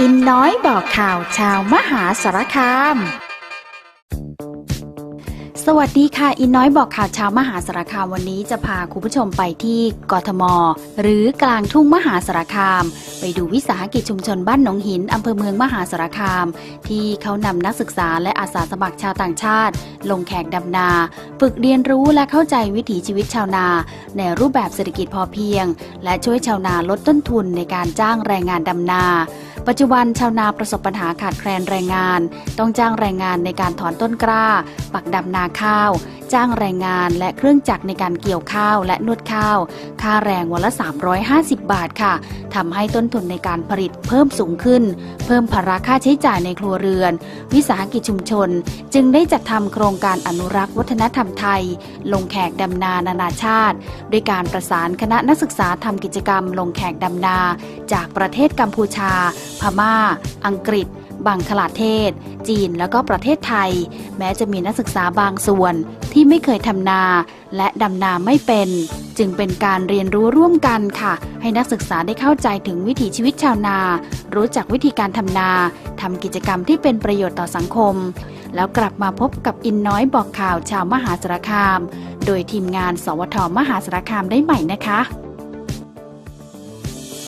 อินน้อยบอกข่าวชาวมหาสารคาม สวัสดีค่ะ อินน้อยบอกข่าวชาวมหาสารคามวันนี้จะพาคุณผู้ชมไปที่กทม หรือกลางทุ่งมหาสารคาม ไปดูวิสาหกิจชุมชนบ้านหนองหินอำเภอเมืองมหาสารคาม ที่เขานำนักศึกษาและอาสาสมัครชาวต่างชาติ ลงแขกดำนา ฝึกเรียนรู้และเข้าใจวิถีชีวิตชาวนา ในรูปแบบเศรษฐกิจพอเพียง และช่วยชาวนาลดต้นทุนในการจ้างแรงงานดำนา ปัจจุบันชาวนาประสบปัญหาขาดแคลนแรงงาน ต้องจ้างแรงงานในการถอนต้นกล้า ปักดำนาข้าว จ้างแรงงานและเครื่องจักรในการเกี่ยวข้าวและนวดข้าว ค่าแรงวันละ 350 บาทค่ะทำให้ต้นทุนในการผลิตเพิ่มสูงขึ้น เพิ่มภาระค่าใช้จ่ายในครัวเรือน วิสาหกิจชุมชน จึงได้จัดทำโครงการอนุรักษ์วัฒนธรรมไทย ลงแขกดำนานานาชาติ ด้วยการประสานคณะนักศึกษาทำกิจกรรม ลงแขกดำนา จากประเทศกัมพูชา พม่า อังกฤษ บังคลาเทศ จีนแล้วก็ประเทศไทย แม้จะมีนักศึกษาบางส่วนที่ไม่เคยทำนา และดำนาไม่เป็น จึงเป็นการเรียนรู้ร่วมกันค่ะ ให้นักศึกษาได้เข้าใจถึงวิถีชีวิตชาวนา รู้จักวิธีการทำนาทำกิจกรรมที่เป็นประโยชน์ต่อสังคม แล้วกลับมาพบกับอินน้อยบอกข่าวชาวมหาสารคาม โดยทีมงาน สวทมหาสารคามได้ใหม่นะคะ